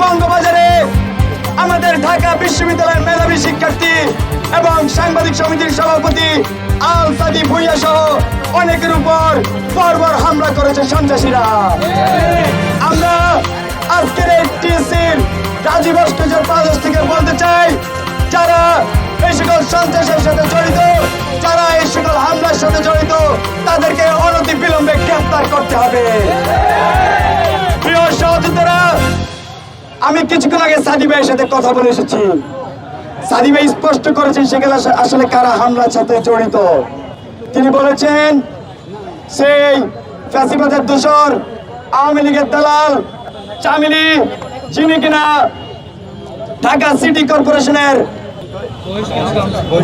বঙ্গবাজারে আমাদের ঢাকা বিশ্ববিদ্যালয়ের মেধাবী শিক্ষার্থী এবং সাংবাদিক সমিতির সভাপতি আল সাদি ভুইয়া সহ অনেকের উপর বর্বর হামলা করেছে সন্ত্রাসীরা। আমরা আজকের এই টিএসসির রাজীব ভাস্কর্যের প্রদেশ থেকে বলতে চাই, যারা এই সকল সন্ত্রাসের সাথে জড়িত, যারা এই সকল হামলার সাথে জড়িত, তাদেরকে অনতি বিলম্বে গ্রেফতার করতে হবে। আমি কিছুক্ষণ আগে সাদি ভাইয়ের সাথে কথা বলে এসেছি। সাদি ভাই স্পষ্ট করেছেন সেখানে আসলে কারা হামলার সাথে জড়িত। তিনি বলেছেন, সেই ফ্যাসিবাদের দোষর আওয়ামী লীগের দালাল চামিলি যিনি কিনা ঢাকা সিটি কর্পোরেশনের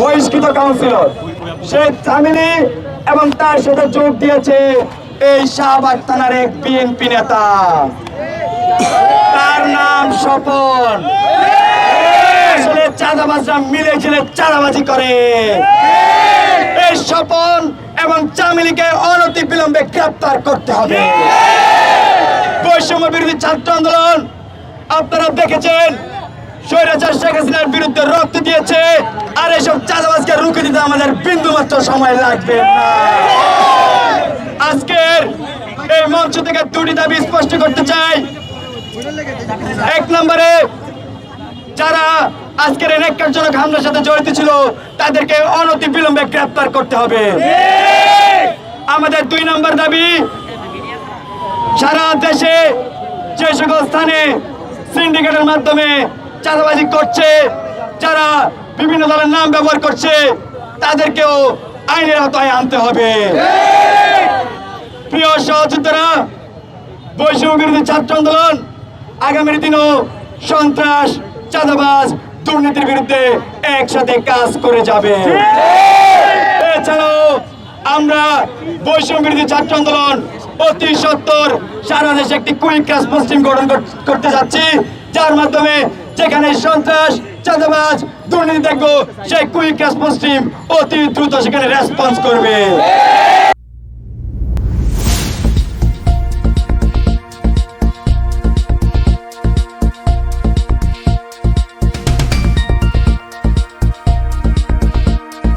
বহিষ্কৃত কাউন্সিলর। সে চামিলি এবং তার সাথে যোগ দিয়েছে এই শাহবাগ থানার এক বিএনপি নেতা। তার নাম স্বপন। চাঁদাবাজরা মিলে ঝিলে চাঁদাবাজি করে। এই স্বপন এবং চামিলিকে অনতি বিলম্বে গ্রেপ্তার করতে হবে। বৈষম্য বিরোধী ছাত্র আন্দোলন আপনারা দেখেছেন স্বৈরাচার শেখ হাসিনার বিরুদ্ধে রক্ত দিয়েছে আর এসব চাঁদাবাজকে রুখে দিতে আমাদের বিন্দু মাত্র সময় লাগবে না। আজকের এই মঞ্চ থেকে দুটি দাবি স্পষ্ট করতে চাই। এক নম্বরে যারা আজকের এই ন্যাক্কারজনক হামলার সাথে জড়িত ছিল, তাদেরকে অনতি বিলম্বে গ্রেপ্তার করতে হবে। আমাদের দুই নম্বর দাবি, সারা দেশে যে সকল স্থানে সিন্ডিকেটের মাধ্যমে চাঁদাবাজি করছে, যারা বিভিন্ন দলের নাম ব্যবহার করছে, তাদেরকেও আইনের আওতায় আনতে হবে। প্রিয় সহযোদ্ধারা, বৈষম্য বিরোধী ছাত্র আন্দোলন আগামীর দিনও সন্ত্রাস, চাঁদাবাজ দুর্নীতির বিরুদ্ধে একসাথে কাজ করে যাবে। এছাড়াও আমরা বৈষম্য বিরোধী ছাত্র আন্দোলন অতি সত্তর সারা দেশে একটি কুইক রেসপন্স টিম গঠন করতে যাচ্ছি, যার মাধ্যমে যেখানে সন্ত্রাস, চাঁদাবাজ, দুর্নীতি দেখব, সেই কুইক রেসপন্স টিম অতি দ্রুত সেখানে রেসপন্স করবে।